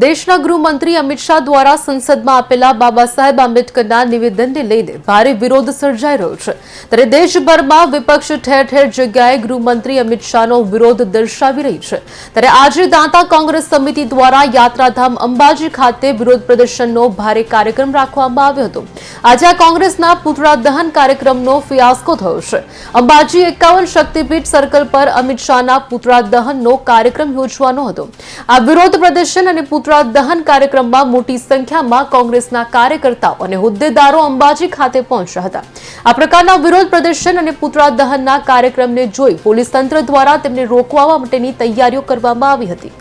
દેશના ગૃહમંત્રી અમિત શાહ દ્વારા સંસદમાં આપેલા બાબા સાહેબ આંબેડકરના નિવેદનને લઈને ભારે વિરોધ સર્જાઈ રહ્યો છે. ત્યારે દેશભરમાં વિપક્ષ ઠેર ઠેર જગ્યાએ ગૃહમંત્રી અમિત શાહનો વિરોધ દર્શાવી રહી છે. ત્યારે આજે દાંતા કોંગ્રેસ સમિતિ દ્વારા યાત્રાધામ અંબાજી ખાતે વિરોધ પ્રદર્શનનો ભારે કાર્યક્રમ રાખવામાં આવ્યો હતો. આજે આ કોંગ્રેસના પુતળા દહન કાર્યક્રમનો ફિયાસ્કો થયો છે. અંબાજી એકાવન શક્તિપીઠ સર્કલ પર અમિત શાહના પુતળા દહનનો કાર્યક્રમ યોજવાનો હતો. આ વિરોધ પ્રદર્શન અને પુતળા દહન કાર્યક્રમમાં મોટી સંખ્યામાં કોંગ્રેસના કાર્યકર્તાઓ અને હોદ્દેદારો અંબાજી ખાતે પહોંચ્યા હતા. આ પ્રકારના વિરોધ પ્રદર્શન અને પુતળા દહનના કાર્યક્રમને જોઈ પોલીસ તંત્ર દ્વારા તેમને રોકવા માટેની તૈયારીઓ કરવામાં આવી હતી.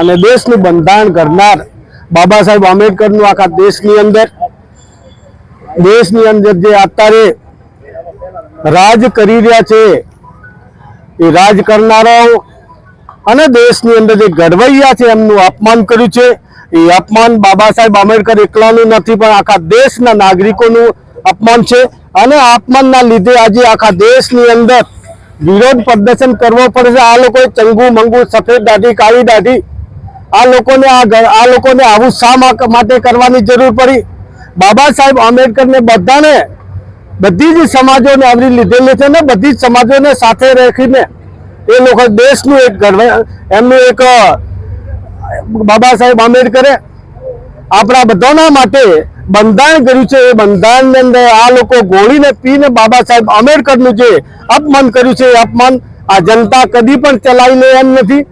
અને દેશનું બંધારણ કરનાર બાબા સાહેબ આંબેડકરનું આખા દેશની અંદર. દેશની અંદર જે અત્યારે રાજ કરી રહ્યા છે એ રાજ કરનારાઓ અને દેશની અંદર જે ઘડવૈયા છે એમનું અપમાન કર્યું છે. એ અપમાન બાબા સાહેબ આંબેડકર એકલાનું નથી, પણ આખા દેશના નાગરિકોનું અપમાન છે. અને અપમાનના લીધે આજે આખા દેશની અંદર વિરોધ પ્રદર્શન કરવો પડશે આ લોકોએ ચંગુ મંગુ સફેદ દાઢી, કાળી દાઢી, આ લોકોને આ લોકોને આવું શા માટે કરવાની જરૂર પડી? બાબા સાહેબ આંબેડકરને બધાને બધી જ સમાજોને આવરી લીધેલી છે ને બધી જ સમાજોને સાથે રાખીને એ લોકો દેશનું એક ગર્વ, એમનું એક બાબા સાહેબ આંબેડકરે આપણા બધાના માટે બંધારણ કર્યું છે. એ બંધારણની અંદર આ લોકો ગોળીને પીને બાબા સાહેબ આંબેડકરનું જે અપમાન કર્યું છે, એ અપમાન આ જનતા કદી પણ ચલાવી લે એમ નથી.